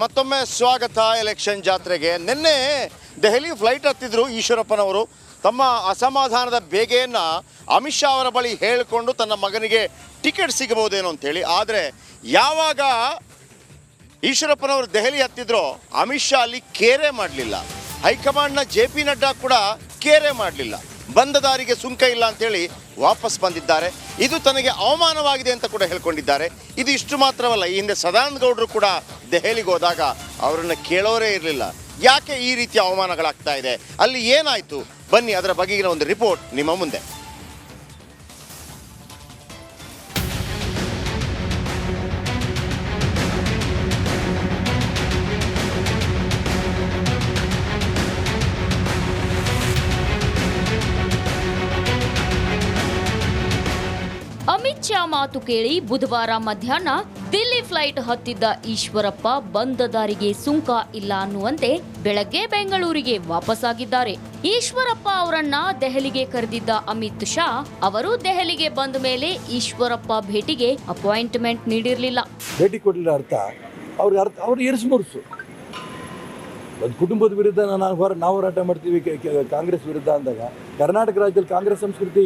ಮತ್ತೊಮ್ಮೆ ಸ್ವಾಗತ ಎಲೆಕ್ಷನ್ ಜಾತ್ರೆಗೆ. ನಿನ್ನೆ ದೆಹಲಿ ಫ್ಲೈಟ್ ಹತ್ತಿದ್ರು ಈಶ್ವರಪ್ಪನವರು. ತಮ್ಮ ಅಸಮಾಧಾನದ ಬೇಗೆಯನ್ನು ಅಮಿತ್ ಶಾ ಅವರ ಬಳಿ ಹೇಳಿಕೊಂಡು ತನ್ನ ಮಗನಿಗೆ ಟಿಕೆಟ್ ಸಿಗಬಹುದೇನೋ ಅಂತೇಳಿ. ಆದರೆ ಯಾವಾಗ ಈಶ್ವರಪ್ಪನವರು ದೆಹಲಿ ಹತ್ತಿದ್ರೋ ಅಮಿತ್ ಶಾ ಅಲ್ಲಿ ಕೇರೆ ಮಾಡಲಿಲ್ಲ. ಹೈಕಮಾಂಡ್ನ ಜೆ ಪಿ ನಡ್ಡಾ ಕೂಡ ಕೇರೆ ಮಾಡಲಿಲ್ಲ. ಬಂದ ದಾರಿಗೆ ಸುಂಕ ಇಲ್ಲ ಅಂತೇಳಿ ವಾಪಸ್ ಬಂದಿದ್ದಾರೆ. ಇದು ತನಗೆ ಅವಮಾನವಾಗಿದೆ ಅಂತ ಕೂಡ ಹೇಳ್ಕೊಂಡಿದ್ದಾರೆ. ಇದು ಇಷ್ಟು ಮಾತ್ರವಲ್ಲ, ಈ ಹಿಂದೆ ಸದಾನಂದ ಗೌಡರು ಕೂಡ ದೆಹಲಿಗೆ ಹೋದಾಗ ಅವರನ್ನು ಕೇಳೋರೇ ಇರಲಿಲ್ಲ. ಯಾಕೆ ಈ ರೀತಿಯ ಅವಮಾನಗಳಾಗ್ತಾ ಇದೆ? ಅಲ್ಲಿ ಏನಾಯಿತು? ಬನ್ನಿ, ಅದರ ಬಗೆಗಿನ ಒಂದು ರಿಪೋರ್ಟ್ ನಿಮ್ಮ ಮುಂದೆ. ಅಮಿತ್ ಮಾತು ಕೇಳಿ ಬುಧವಾರ ಮಧ್ಯಾಹ್ನ ದಿಲ್ಲಿ ಫ್ಲೈಟ್ ಹತ್ತಿದ್ದ ಈಶ್ವರಪ್ಪ ಬಂದ ದಾರಿಗೆ ಸುಂಕ ಇಲ್ಲ ಅನ್ನುವಂತೆ ಬೆಳಗ್ಗೆ ಬೆಂಗಳೂರಿಗೆ ವಾಪಸ್ಸಾಗಿದ್ದಾರೆ. ಈಶ್ವರಪ್ಪ ಅವರನ್ನ ದೆಹಲಿಗೆ ಕರೆದಿದ್ದ ಅಮಿತ್ ಶಾ ಅವರು ದೆಹಲಿಗೆ ಬಂದ ಮೇಲೆ ಈಶ್ವರಪ್ಪ ಭೇಟಿಗೆ ಅಪಾಯಿಂಟ್ಮೆಂಟ್ ನೀಡಿರಲಿಲ್ಲ. ಭೇಟಿ ಕೊಡಲಿಲ್ಲ ಅರ್ಥ. ಅವ್ರಿಗೆ ಅರ್ಥ ಅವ್ರು ಒಂದು ಕುಟುಂಬದ ವಿರುದ್ಧ ನಾನು ಹೋರ ನಾವು ಹೋರಾಟ ಮಾಡ್ತೀವಿ ಕಾಂಗ್ರೆಸ್ ವಿರುದ್ಧ ಅಂದಾಗ, ಕರ್ನಾಟಕ ರಾಜ್ಯದಲ್ಲಿ ಕಾಂಗ್ರೆಸ್ ಸಂಸ್ಕೃತಿ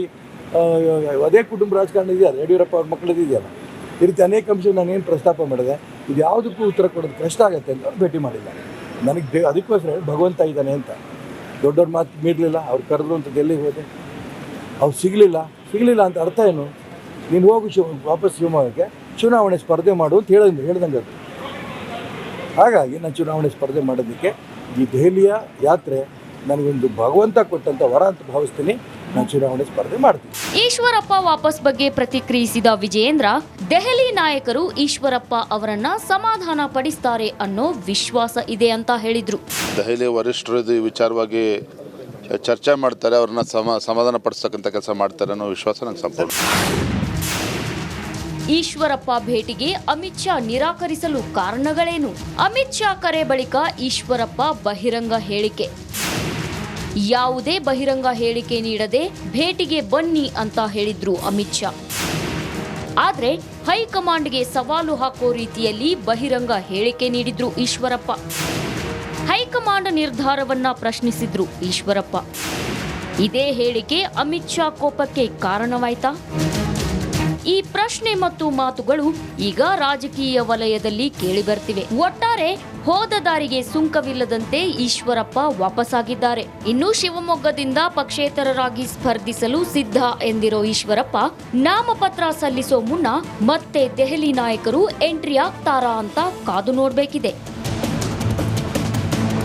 ಅದೇ ಕುಟುಂಬ ರಾಜಕಾರಣ ಇದೆಯಲ್ಲ ಯಡಿಯೂರಪ್ಪ ಅವ್ರ ಮಕ್ಕಳದ್ದು ಇದೆಯಲ್ಲ? ಈ ರೀತಿ ಅನೇಕ ಅಂಶ ನಾನು ಏನು ಪ್ರಸ್ತಾಪ ಮಾಡಿದೆ. ಇದು ಯಾವುದಕ್ಕೂ ಉತ್ತರ ಕೊಡೋದು ಕಷ್ಟ ಆಗುತ್ತೆ ಅಂತ ಅವ್ರು ಭೇಟಿ ಮಾಡಿಲ್ಲ ನನಗೆ ಅದಕ್ಕೋಸ್ಕರ ಭಗವಂತ ಇದ್ದಾನೆ ಅಂತ. ದೊಡ್ಡವ್ರ ಮಾತು ಮೀರಲಿಲ್ಲ, ಅವ್ರು ಕರೆದ್ರು ಅಂತ ಡೆಲ್ಲಿಗೆ ಹೋದೆ. ಅವ್ರು ಸಿಗಲಿಲ್ಲ. ಸಿಗಲಿಲ್ಲ ಅಂತ ಅರ್ಥ ಏನು? ನೀನು ಹೋಗು ಶಿವ, ವಾಪಸ್ ಶಿವಮೊಗ್ಗಕ್ಕೆ, ಚುನಾವಣೆ ಸ್ಪರ್ಧೆ ಮಾಡು ಅಂತ ಹೇಳಿದಂಗೆ ಹೇಳ್ದಂಗೆ ಅದು. ಹಾಗಾಗಿ ನಾನು ಚುನಾವಣೆ ಸ್ಪರ್ಧೆ ಮಾಡೋದಕ್ಕೆ ಈ ದೆಹಲಿಯ ಯಾತ್ರೆ ನನಗೊಂದು ಭಗವಂತ ಕೊಟ್ಟಂಥ ವರ ಅಂತ ಭಾವಿಸ್ತೀನಿ. ಚುನಾವಣೆ ಸ್ಪರ್ಧೆ ಮಾಡ್ತೀವಿ. ಈಶ್ವರಪ್ಪ ವಾಪಸ್ ಬಗ್ಗೆ ಪ್ರತಿಕ್ರಿಯಿಸಿದ ವಿಜಯೇಂದ್ರ ದೆಹಲಿ ನಾಯಕರು ಈಶ್ವರಪ್ಪ ಅವರನ್ನ ಸಮಾಧಾನ ಪಡಿಸ್ತಾರೆ ಅನ್ನೋ ವಿಶ್ವಾಸ ಇದೆ ಅಂತ ಹೇಳಿದ್ರು. ದೆಹಲಿ ವರಿಷ್ಠರು ಇದು ಈ ವಿಚಾರವಾಗಿ ಚರ್ಚೆ ಮಾಡ್ತಾರೆ ಅವ್ರನ್ನ ಸಮ ಸಮಾಧಾನ ಪಡಿಸ್ತಕ್ಕಂಥ ಕೆಲಸ ಮಾಡ್ತಾರೆ ಅನ್ನೋ ವಿಶ್ವಾಸ ನಂಗೆ ಸಂಪೂರ್ಣ. ಈಶ್ವರಪ್ಪ ಭೇಟಿಗೆ ಅಮಿತ್ ಶಾ ನಿರಾಕರಿಸಲು ಕಾರಣಗಳೇನು? ಅಮಿತ್ ಶಾ ಕರೆ ಬಳಿಕ ಈಶ್ವರಪ್ಪ ಬಹಿರಂಗ ಹೇಳಿಕೆ. ಯಾವುದೇ ಬಹಿರಂಗ ಹೇಳಿಕೆ ನೀಡದೆ ಭೇಟಿಗೆ ಬನ್ನಿ ಅಂತ ಹೇಳಿದ್ರು ಅಮಿತ್ ಶಾ. ಆದರೆ ಹೈಕಮಾಂಡ್ಗೆ ಸವಾಲು ಹಾಕೋ ರೀತಿಯಲ್ಲಿ ಬಹಿರಂಗ ಹೇಳಿಕೆ ನೀಡಿದ್ರು ಈಶ್ವರಪ್ಪ. ಹೈಕಮಾಂಡ್ ನಿರ್ಧಾರವನ್ನ ಪ್ರಶ್ನಿಸಿದ್ರು ಈಶ್ವರಪ್ಪ. ಇದೇ ಹೇಳಿಕೆ ಅಮಿತ್ ಶಾ ಕೋಪಕ್ಕೆ ಕಾರಣವಾಯ್ತಾ? ಈ ಪ್ರಶ್ನೆ ಮತ್ತು ಮಾತುಗಳು ಈಗ ರಾಜಕೀಯ ವಲಯದಲ್ಲಿ ಕೇಳಿಬರ್ತಿವೆ. ಒಟ್ಟಾರೆ ಹೋದ ದಾರಿಗೆ ಸುಂಕವಿಲ್ಲದಂತೆ ಈಶ್ವರಪ್ಪ ವಾಪಸ್ಸಾಗಿದ್ದಾರೆ ಇನ್ನು ಶಿವಮೊಗ್ಗದಿಂದ ಪಕ್ಷೇತರರಾಗಿ ಸ್ಪರ್ಧಿಸಲು ಸಿದ್ಧ ಎಂದಿರೋ ಈಶ್ವರಪ್ಪ, ನಾಮಪತ್ರ ಸಲ್ಲಿಸೋ ಮುನ್ನ ಮತ್ತೆ ದೆಹಲಿ ನಾಯಕರು ಎಂಟ್ರಿ ಆಗ್ತಾರಾ ಅಂತ ಕಾದು ನೋಡ್ಬೇಕಿದೆ.